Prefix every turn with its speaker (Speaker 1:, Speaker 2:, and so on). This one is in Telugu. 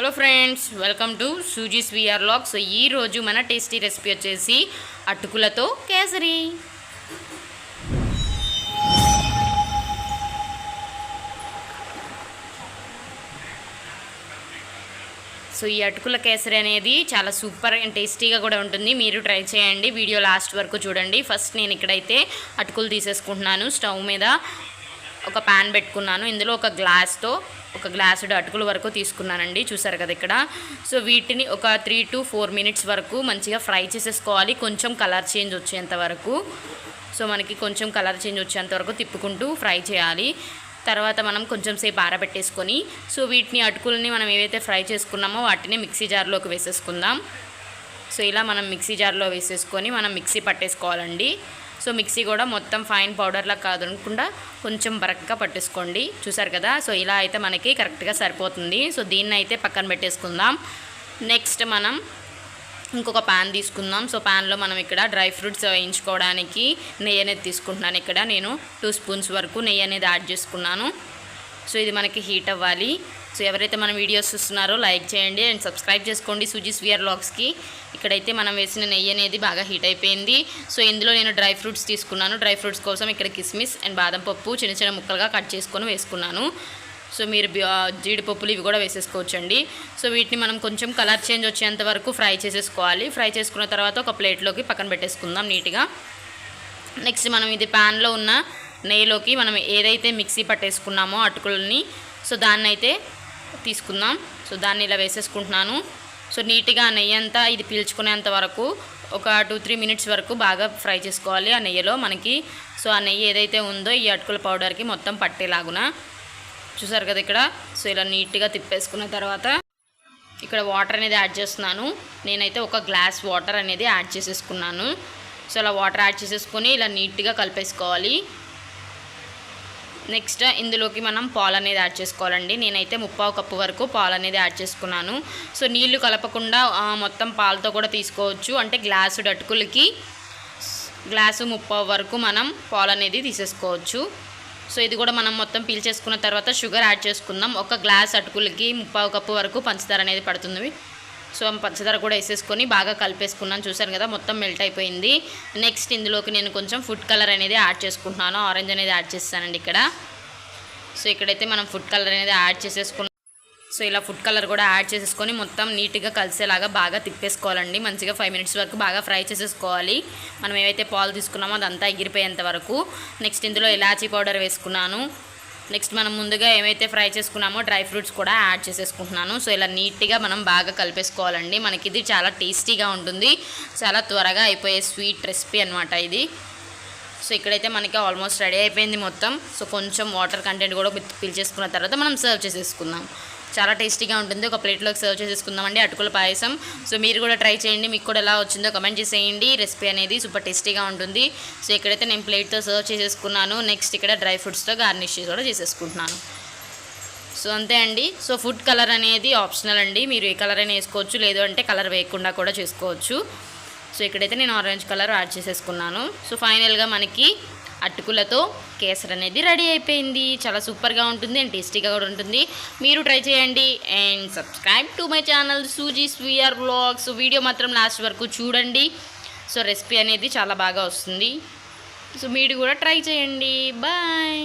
Speaker 1: Hello friends welcome to Suzy's VR log. So ఈ రోజు మన టేస్టీ రెసిపీ వచ్చేసి అటుకులతో కేసరి. సో ఈ అటుకుల కేసరి అనేది చాలా సూపర్ అండ్ టేస్టీగా కూడా ఉంటుంది. మీరు ట్రై చేయండి. వీడియో లాస్ట్ వరకు చూడండి. ఫస్ట్ నేను ఇక్కడైతే అటుకులు తీసేసుకుంటున్నాను. స్టవ్ మీద ఒక ప్యాన్ పెట్టుకున్నాను. ఇందులో ఒక గ్లాస్తో ఒక గ్లాసుడు అటుకుల వరకు తీసుకున్నానండి చూసారు కదా ఇక్కడ. సో వీటిని ఒక త్రీ టు ఫోర్ మినిట్స్ వరకు మంచిగా ఫ్రై చేసేసుకోవాలి. కొంచెం కలర్ చేంజ్ వచ్చేంత వరకు. సో మనకి కొంచెం కలర్ చేంజ్ వచ్చేంత వరకు తిప్పుకుంటూ ఫ్రై చేయాలి. తర్వాత మనం కొంచెం సేపు ఆరబెట్టేసుకొని సో వీటిని అటుకులని మనం ఏవైతే ఫ్రై చేసుకున్నామో వాటిని మిక్సీ జార్లోకి వేసేసుకుందాం. సో ఇలా మనం మిక్సీ జార్లో వేసేసుకొని మనం మిక్సీ పట్టేసుకోవాలండి. సో మిక్సీ కూడా మొత్తం ఫైన్ పౌడర్లా కాదనుకుండా కొంచెం బరక్గా పట్టేసుకోండి. చూసారు కదా? సో ఇలా అయితే మనకి కరెక్ట్గా సరిపోతుంది. సో దీన్ని అయితే పక్కన పెట్టేసుకుందాం. నెక్స్ట్ మనం ఇంకొక ప్యాన్ తీసుకుందాం. సో ప్యాన్లో మనం ఇక్కడ డ్రై ఫ్రూట్స్ వేయించుకోవడానికి నెయ్యి అనేది తీసుకుంటున్నాను. ఇక్కడ నేను టూ స్పూన్స్ వరకు నెయ్యి అనేది యాడ్ చేసుకున్నాను. సో ఇది మనకి హీట్ అవ్వాలి. సో ఎవరైతే మన వీడియోస్ చూస్తున్నారో లైక్ చేయండి అండ్ సబ్స్క్రైబ్ చేసుకోండి సుజీస్ వియర్ లాగ్స్కి ఇక్కడైతే మనం వేసిన నెయ్యి అనేది బాగా హీట్ అయిపోయింది. సో ఇందులో నేను డ్రై ఫ్రూట్స్ తీసుకున్నాను. డ్రై ఫ్రూట్స్ కోసం ఇక్కడ కిస్మిస్ అండ్ బాదం పప్పు చిన్న చిన్న ముక్కలుగా కట్ చేసుకొని వేసుకున్నాను. సో మీరు జీడిపప్పులు ఇవి కూడా వేసేసుకోవచ్చండి. సో వీటిని మనం కొంచెం కలర్ చేంజ్ వచ్చేంత వరకు ఫ్రై చేసేసుకోవాలి. ఫ్రై చేసుకున్న తర్వాత ఒక ప్లేట్లోకి పక్కన పెట్టేసుకుందాం నీట్గా నెక్స్ట్ మనం ఇది ప్యాన్లో ఉన్న నెయ్యిలోకి మనం ఏదైతే మిక్సీ పట్టేసుకున్నామో అటుకులని సో దాన్ని అయితే తీసుకుందాం. సో దాన్ని ఇలా వేసేసుకుంటున్నాను. సో నీట్గా ఆ నెయ్యి అంతా ఇది పీల్చుకునేంత వరకు ఒక టూ త్రీ మినిట్స్ వరకు బాగా ఫ్రై చేసుకోవాలి ఆ నెయ్యిలో మనకి. సో ఆ నెయ్యి ఏదైతే ఉందో ఈ అటుకుల పౌడర్కి మొత్తం పట్టేలాగున. చూసారు కదా ఇక్కడ? సో ఇలా నీట్గా తిప్పేసుకున్న తర్వాత ఇక్కడ వాటర్ అనేది యాడ్ చేస్తున్నాను. నేనైతే ఒక గ్లాస్ వాటర్ అనేది యాడ్ చేసేసుకున్నాను. సో అలా వాటర్ యాడ్ చేసేసుకొని ఇలా నీట్గా కలిపేసుకోవాలి. నెక్స్ట్ ఇందులోకి మనం పాలు అనేది యాడ్ చేసుకోవాలండి. నేనైతే ముప్పావు కప్పు వరకు పాలు అనేది యాడ్ చేసుకున్నాను. సో నీళ్ళు కలపకుండా మొత్తం పాలతో కూడా తీసుకోవచ్చు. అంటే గ్లాసు అటుకులకి గ్లాసు ముప్పావు వరకు మనం పాలు అనేది తీసేసుకోవచ్చు. సో ఇది కూడా మనం మొత్తం పీల్చేసుకున్న తర్వాత షుగర్ యాడ్ చేసుకుందాం. ఒక గ్లాస్ అటుకులకి ముప్పావు కప్పు వరకు పంచదార అనేది పడుతుంది. సో ఆ పంచదార కూడా వేసేసుకొని బాగా కలిపేసుకున్నాను. చూశాను కదా మొత్తం మెల్ట్ అయిపోయింది. నెక్స్ట్ ఇందులోకి నేను కొంచెం ఫుడ్ కలర్ అనేది యాడ్ చేసుకుంటున్నాను. ఆరెంజ్ అనేది యాడ్ చేస్తానండి ఇక్కడ. సో ఇక్కడైతే మనం ఫుడ్ కలర్ అనేది యాడ్ చేసేసుకున్నాం. సో ఇలా ఫుడ్ కలర్ కూడా యాడ్ చేసేసుకొని మొత్తం నీట్గా కలిసేలాగా బాగా తిప్పేసుకోవాలండి. మంచిగా ఫైవ్ మినిట్స్ వరకు బాగా ఫ్రై చేసేసుకోవాలి. మనం ఏవైతే పాలు తీసుకున్నామో అదంతా ఎగిరిపోయేంత వరకు. నెక్స్ట్ ఇందులో ఇలాచీ పౌడర్ వేసుకున్నాను. నెక్స్ట్ మనం ముందుగా ఏమైతే ఫ్రై చేసుకున్నామో డ్రై ఫ్రూట్స్ కూడా యాడ్ చేసేసుకుంటున్నాను. సో ఇలా నీట్గా మనం బాగా కలిపేసుకోవాలండి. మనకి ఇది చాలా టేస్టీగా ఉంటుంది. చాలా త్వరగా అయిపోయే స్వీట్ రెసిపీ అనమాట ఇది. సో ఇక్కడైతే మనకి ఆల్మోస్ట్ రెడీ అయిపోయింది మొత్తం. సో కొంచెం వాటర్ కంటెంట్ కూడా పీల్చేసుకున్న తర్వాత మనం సర్వ్ చేసేసుకుందాం. చాలా టేస్టీగా ఉంటుంది. ఒక ప్లేట్లోకి సర్వ్ చేసేసుకుందామండి. అటుకుల పాయసం. సో మీరు కూడా ట్రై చేయండి. మీకు కూడా ఎలా వచ్చిందో కమెంట్ చేసేయండి. రెసిపీ అనేది సూపర్ టేస్టీగా ఉంటుంది. సో ఇక్కడైతే నేను ప్లేట్తో సర్వ్ చేసేసుకున్నాను. నెక్స్ట్ ఇక్కడ డ్రై ఫ్రూట్స్తో గార్నిష్ కూడా చేసేసుకుంటున్నాను. సో అంతే అండి. సో ఫుడ్ కలర్ అనేది ఆప్షనల్ అండి. మీరు ఏ కలర్ అయినా వేసుకోవచ్చు. లేదు అంటే కలర్ వేయకుండా కూడా చేసుకోవచ్చు. సో ఇక్కడైతే నేను ఆరెంజ్ కలర్ యాడ్ చేసేసుకున్నాను. సో ఫైనల్గా మనకి అటుకులతో కేసర్ అనేది రెడీ అయిపోయింది. చాలా సూపర్గా ఉంటుంది అండ్ టేస్టీగా కూడా ఉంటుంది. మీరు ట్రై చేయండి and subscribe to my channel Suzy VR blogs video మాత్రం లాస్ట్ వరకు చూడండి. సో రెసిపీ అనేది చాలా బాగా వస్తుంది. సో మీరు కూడా ట్రై చేయండి. బాయ్.